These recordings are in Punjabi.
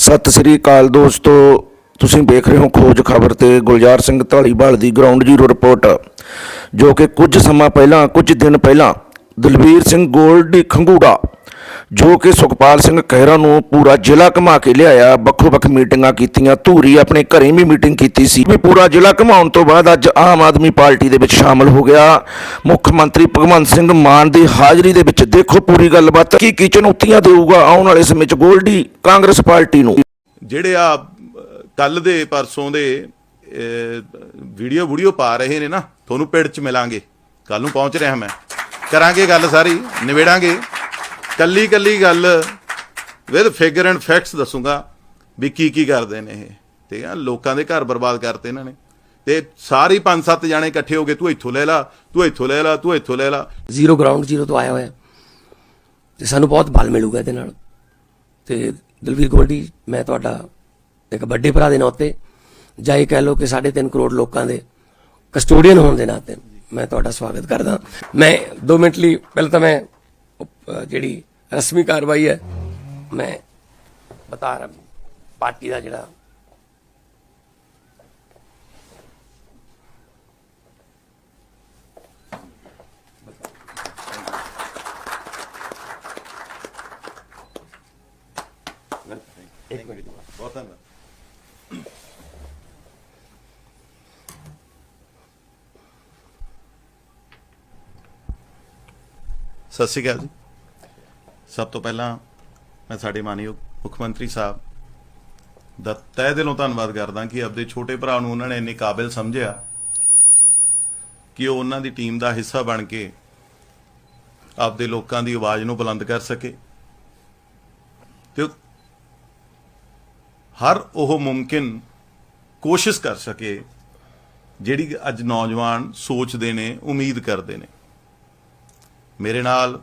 ਸਤਿ ਸ੍ਰੀ ਅਕਾਲ ਦੋਸਤੋ। ਤੁਸੀਂ ਵੇਖ ਰਹੇ ਹੋ ਖੋਜ ਖਬਰ ਤੇ ਗੁਲਜ਼ਾਰ ਸਿੰਘ ਢਾਲੀਵਾਲ ਦੀ ਗਰਾਊਂਡ ਜ਼ੀਰੋ ਰਿਪੋਰਟ ਜੋ ਕਿ ਕੁਝ ਸਮਾਂ ਪਹਿਲਾਂ, ਕੁਝ ਦਿਨ ਪਹਿਲਾਂ ਦਲਵੀਰ ਸਿੰਘ ਗੋਲਡੀ ਖੰਗੂੜਾ ਜੋ ਕਿ ਸੁਖਪਾਲ ਸਿੰਘ ਖਹਿਰਾ ਨੂੰ ਪੂਰਾ ਜ਼ਿਲ੍ਹਾ ਘੁਮਾ ਕੇ ਲਿਆਇਆ। ਵੱਖੋ ਵੱਖ ਮੀਟਿੰਗਾਂ ਕੀਤੀਆਂ। ਧੂਰੀ ਆਪਣੇ ਘਰੇ ਵੀ ਮੀਟਿੰਗ ਕੀਤੀ ਸੀ। ਵੀ ਪੂਰਾ ਜ਼ਿਲ੍ਹਾ ਘੁਮਾਉਣ ਤੋਂ ਬਾਅਦ ਅੱਜ ਆਮ ਆਦਮੀ ਪਾਰਟੀ ਦੇ ਵਿੱਚ ਸ਼ਾਮਲ ਹੋ ਗਿਆ। ਮੁੱਖ ਮੰਤਰੀ ਭਗਵੰਤ ਸਿੰਘ ਮਾਨ ਦੀ ਹਾਜ਼ਰੀ ਦੇ ਵਿੱਚ ਦੇਖੋ ਪੂਰੀ ਗੱਲਬਾਤ। ਕੀ ਕੀ ਚੁਣੌਤੀਆਂ ਦੇਊਗਾ ਆਉਣ ਵਾਲੇ ਸਮੇਂ 'ਚ ਗੋਲਡੀ ਕਾਂਗਰਸ ਪਾਰਟੀ ਨੂੰ? ਜਿਹੜੇ ਆ ਕੱਲ ਦੇ ਪਰਸੋਂ ਦੇ ਵੀਡੀਓ ਵੀਡੀਓ ਪਾ ਰਹੇ ਨੇ ਨਾ, ਤੁਹਾਨੂੰ ਪਿੰਡ ਚ ਮਿਲਾਂਗੇ। ਕੱਲ ਨੂੰ ਪਹੁੰਚ ਰਿਹਾ ਮੈਂ। ਕਰਾਂਗੇ ਗੱਲ ਸਾਰੀ, ਨਿਬੇੜਾਂਗੇ। ਕੱਲੀ ਕੱਲੀ ਗੱਲ ਵਿਦ ਫਿਗਰ ਐਂਡ ਫੈਕਟਸ ਦੱਸੂਗਾ ਵੀ ਕੀ ਕੀ ਕਰਦੇ ਨੇ ਇਹ। ਠੀਕ ਆ? ਲੋਕਾਂ ਦੇ ਘਰ ਬਰਬਾਦ ਕਰਤੇ ਇਹਨਾਂ ਨੇ। ਤੇ ਸਾਰੇ ਪੰਜ ਸੱਤ ਜਾਣੇ ਇਕੱਠੇ ਹੋ ਗਏ ਤੂੰ ਇੱਥੋਂ ਲੈ ਲਾ, ਤੂੰ ਇੱਥੋਂ ਲੈ ਲਾ, ਤੂੰ ਇੱਥੋਂ ਲੈ ਲਾ। ਜ਼ੀਰੋ ਗਰਾਊਂਡ ਜ਼ੀਰੋ ਤੋਂ ਆਇਆ ਹੋਇਆ। ਤੇ ਸਾਨੂੰ ਬਹੁਤ ਬਲ ਮਿਲੂਗਾ ਇਹਦੇ ਨਾਲ। ਤੇ ਦਲਵੀਰ ਗੋਲਡੀ, ਮੈਂ ਤੁਹਾਡਾ ਇੱਕ ਵੱਡੇ ਭਰਾ ਦੇ ਨਾਤੇ ਜਾਂ ਇਹ ਕਹਿ ਲਓ ਕਿ 3.5 ਕਰੋੜ ਲੋਕਾਂ ਦੇ ਕਸਟੋਡੀਅਨ ਹੋਣ ਦੇ ਨਾਤੇ ਮੈਂ ਤੁਹਾਡਾ ਸਵਾਗਤ ਕਰਦਾ। ਮੈਂ 2 ਮਿੰਟ ਲਈ, ਪਹਿਲਾਂ ਤਾਂ ਮੈਂ ਜਿਹੜੀ ਰਸਮੀ ਕਾਰਵਾਈ ਹੈ। ਮੈਂ ਬਤਾ ਰਿਹਾ ਪਾਰਟੀ ਦਾ ਜਿਹੜਾ ਬਹੁਤ ਧੰਨਵਾਦ। ਸਤਿ ਸ਼੍ਰੀ ਅਕਾਲ ਜੀ। ਸਭ ਤੋਂ ਪਹਿਲਾਂ ਮੈਂ ਸਾਡੇ ਮਾਨਯੋਗ ਮੁੱਖ ਮੰਤਰੀ ਸਾਹਿਬ ਦਾ ਤਹਿ ਦਿਲੋਂ ਧੰਨਵਾਦ ਕਰਦਾ ਕਿ ਆਪਦੇ ਛੋਟੇ ਭਰਾ ਨੂੰ ਉਹਨਾਂ ਨੇ ਇੰਨੇ ਕਾਬਿਲ ਸਮਝਿਆ ਕਿ ਉਹ ਉਹਨਾਂ ਦੀ ਟੀਮ ਦਾ ਹਿੱਸਾ ਬਣ ਕੇ ਆਪਦੇ ਲੋਕਾਂ ਦੀ ਆਵਾਜ਼ ਨੂੰ ਬੁਲੰਦ ਕਰ ਸਕੇ। ਤੇ ਹਰ ਉਹ ਮੁਮਕਿਨ ਕੋਸ਼ਿਸ਼ ਕਰ ਸਕੇ ਜਿਹੜੀ ਅੱਜ ਨੌਜਵਾਨ ਸੋਚਦੇ ਨੇ, ਉਮੀਦ ਕਰਦੇ ਨੇ। ਮੇਰੇ ਨਾਲ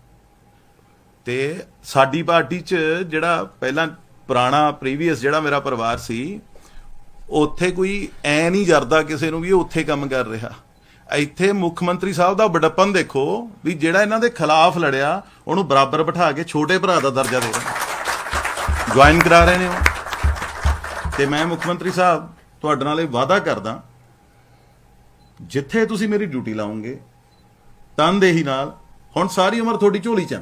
ਤੇ ਸਾਡੀ ਪਾਰਟੀ 'ਚ ਜਿਹੜਾ ਪਹਿਲਾਂ ਪੁਰਾਣਾ ਪ੍ਰੀਵੀਅਸ ਜਿਹੜਾ ਮੇਰਾ ਪਰਿਵਾਰ ਸੀ, ਉੱਥੇ ਕੋਈ ਐ ਨਹੀਂ ਜਰਦਾ ਕਿਸੇ ਨੂੰ ਵੀ ਉੱਥੇ ਕੰਮ ਕਰ ਰਿਹਾ। ਇੱਥੇ ਮੁੱਖ ਮੰਤਰੀ ਸਾਹਿਬ ਦਾ ਬੜਪਨ ਦੇਖੋ ਵੀ ਜਿਹੜਾ ਇਹਨਾਂ ਦੇ ਖਿਲਾਫ ਲੜਿਆ, ਉਹਨੂੰ ਬਰਾਬਰ ਬਿਠਾ ਕੇ ਛੋਟੇ ਭਰਾ ਦਾ ਦਰਜਾ ਦੇ ਰਹੇ ਜੁਆਇਨ ਕਰਾ ਰਹੇ ਨੇ ਉਹ। ਤੇ ਮੈਂ ਮੁੱਖ ਮੰਤਰੀ ਸਾਹਿਬ ਤੁਹਾਡੇ ਨਾਲ ਇਹ ਵਾਅਦਾ ਕਰਦਾ, ਜਿੱਥੇ ਤੁਸੀਂ ਮੇਰੀ ਡਿਊਟੀ ਲਾਉਂਗੇ, ਤਨਦੇਹੀ ਨਾਲ, ਹੁਣ ਸਾਰੀ ਉਮਰ ਤੁਹਾਡੀ ਝੋਲੀ ਚ ਆ।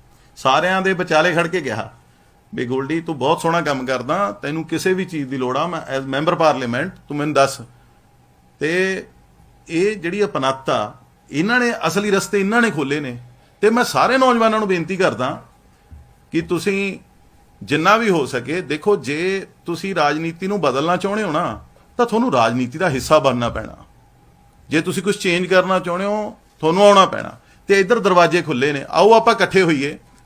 ਸਾਰਿਆਂ ਦੇ ਵਿਚਾਲੇ ਖੜ ਕੇ ਕਿਹਾ ਵੀ ਗੋਲਡੀ, ਤੂੰ ਬਹੁਤ ਸੋਹਣਾ ਕੰਮ ਕਰਦਾ, ਤੈਨੂੰ ਕਿਸੇ ਵੀ ਚੀਜ਼ ਦੀ ਲੋੜ ਆ, ਮੈਂ ਐਜ਼ ਮੈਂਬਰ ਪਾਰਲੀਮੈਂਟ ਤੂੰ ਮੈਨੂੰ ਦੱਸ। ਤੇ ਇਹ ਜਿਹੜੀ ਅਪਨਾਤਾ ਇਹਨਾਂ ਨੇ ਅਸਲੀ ਰਸਤੇ ਇਹਨਾਂ ਨੇ ਖੋਲੇ ਨੇ। ਤੇ ਮੈਂ ਸਾਰੇ ਨੌਜਵਾਨਾਂ ਨੂੰ ਬੇਨਤੀ ਕਰਦਾ ਕਿ ਤੁਸੀਂ ਜਿੰਨਾ ਵੀ ਹੋ ਸਕੇ, ਦੇਖੋ ਜੇ ਤੁਸੀਂ ਰਾਜਨੀਤੀ ਨੂੰ ਬਦਲਣਾ ਚਾਹੁੰਦੇ ਹੋ ਨਾ, ਤਾਂ ਤੁਹਾਨੂੰ ਰਾਜਨੀਤੀ ਦਾ ਹਿੱਸਾ ਬਣਨਾ ਪੈਣਾ। ਜੇ ਤੁਸੀਂ ਕੁਝ ਚੇਂਜ ਕਰਨਾ ਚਾਹੁੰਦੇ ਹੋ, ਤੁਹਾਨੂੰ ਆਉਣਾ ਪੈਣਾ। ਤੇ ਇੱਧਰ ਦਰਵਾਜ਼ੇ ਖੁੱਲੇ ਨੇ। ਆਓ ਆਪਾਂ ਇਕੱਠੇ ਹੋਈਏ।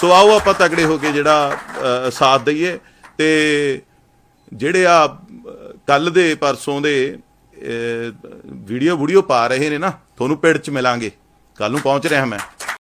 ਸੋ ਆਓ ਆਪਾਂ ਤਗੜੇ ਹੋ ਕੇ ਜਿਹੜਾ ਸਾਥ ਦਈਏ ਤੇ ਜਿਹੜੇ ਆ ਕੱਲ ਦੇ ਪਰਸੋਂ ਦੇ ਵੀਡੀਓ ਵੀਡੀਓ ਪਾ ਰਹੇ ਨੇ ਨਾ, ਤੁਹਾਨੂੰ ਪਿੰਡ ਚ ਮਿਲਾਂਗੇ। ਕੱਲ ਨੂੰ ਪਹੁੰਚ ਰਿਹਾ ਮੈਂ।